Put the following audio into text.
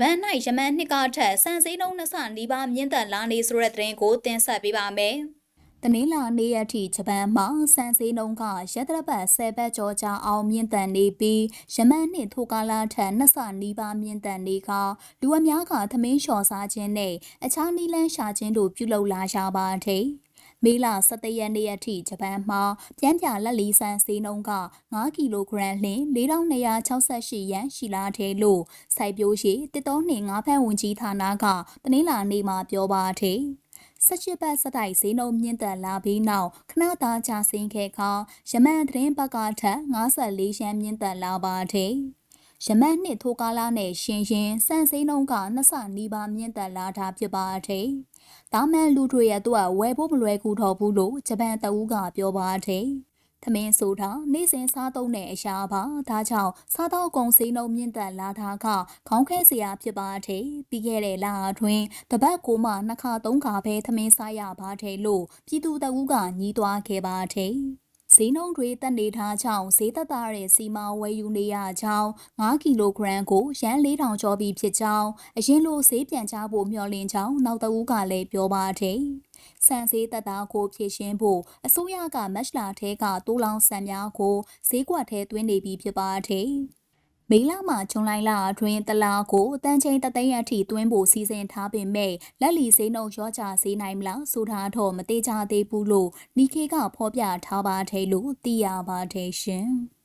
ပန်၌ယမန်နှစ်ကထက်စံစည်းနှုန်းနှစ်ဆနီးပါးမြင့်တက်လာနေဆိုတဲ့သတင်းကိုတင်ဆက်ပေးပါမယ်။တနင်္လာနေ့ရက်ထိဂျပန်မှာစံစည်းနှုန်းကရက်တရပတ်10ဘတ်ကျော်ကြာအောင်မြင့်တက်နေပြီးယမန်နှစ်ထိုကာလထက်နှစ်ဆနီးပါးမြင့်တက်နေကလူအများကသမင်းလျှော်စားခြင်းနဲ့အခြားနီလန်းရှာခြင်းတို့ပြုလုပ်လာကြပါတဲ့။ မေလ17ရက်နေ့အထိဂျပန်မှာပြန်ပြလက်လီဆန်စေးနှုန်းက9ကီလိုဂရမ်လျှင်4268ယန်ရှိလာတယ်လို့စိုက်ပျိုးရှိတစ်တော်နှင့်ငါးဖက်ဝင်ကြီးဌာနကတနင်္လာနေ့မှာပြောပါတယ်18ဘတ်စတိုင်ဈေးနှုန်းမြင့်တက်လာပြီးနောက်ခဏသာကျဆင်းခဲ့ခါယမန်သတင်းဘက်ကထက်54ရှမ်းမြင့်တက်လာပါတ ယ်ယမန်နှစ်ထိုကားလာနဲ့ရှင်ရှင်စံစိမ်းနှုန်းကနှစ်ဆနီးပါးမြင့်တက်လာတာဖြစ်ပါတယ်။ဒါမှန်လူတွေရဲ့အတွက်ဝယ်ဖို့မလွယ်ကူတော့ဘူးလို့ဂျပန်တအူးကပြောပါတယ်။သမင်းဆိုတာနေစဉ်စားသုံးတဲ့အရာပါဒါကြောင့်စားသောက်ကုန်စည်နှုန်းမြင့်တက်လာတာကခေါင်းခဲစရာဖြစ်ပါတယ်ပြီးခဲ့တဲ့လအတွင်းတပတ်ကိုမှနှစ်ခါသုံးခါပဲသမင်းစားရပါတယ်လို့ပြည်သူတအူးကညီးတွားခဲ့ပါတယ် ဈေးနှုန်းတွေတက်နေထားကြောင့်ဈေးသက်သာတဲ့စီမာဝယ်ယူနေရကြောင်း9ကီလိုဂရမ်ကိုရန်4000ကျော်ပြီဖြစ်ကြောင်းအရင်လိုဈေးပြန်ချဖို့မျှော်လင့်ကြောင်းနောက်တဦးကလည်းပြောပါတယ်။စံဈေးသက်သာကိုဖြည့်ရှင်းဖို့အစိုးရကမက်လာထဲကတိုးလောင်ဆန်များကိုဈေးကွက်ထဲသွင်းနေပြီဖြစ်ပါတယ်။ မေလမှာဂျွန်လိုင်လအတွင်းတလားကိုတန်ချိန်တသိန်းအထိတွင်းဖို့စီစဉ်ထားပေမဲ့လက်လီစိမ်းနှုတ်ရောချစေးနိုင်မလားဆိုတာတော့မသေးကြသေးဘူးလို့နီခေကဖော်ပြထားပါတယ်လို့သိရပါတယ်ရှင်။